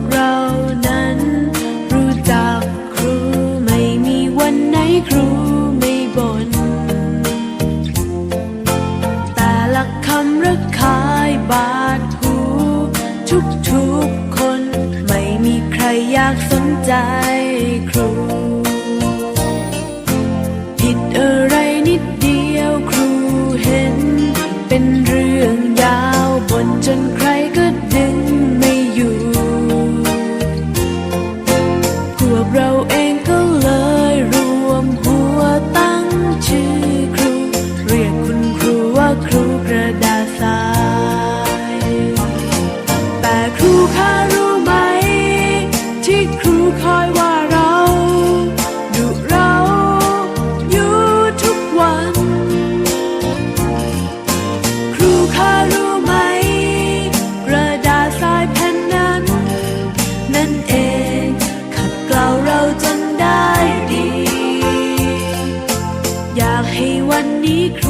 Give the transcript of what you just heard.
กเรานั้น รู้จักครูไม่มีวันไหนครูไม่บ่นแต่ละคำรักคายบาดหูทุกทุกคน ไม่มีใครอยากสนใจครู นเอง ขัดเกลาเราจนได้ดี อยากให้วันนี้ครู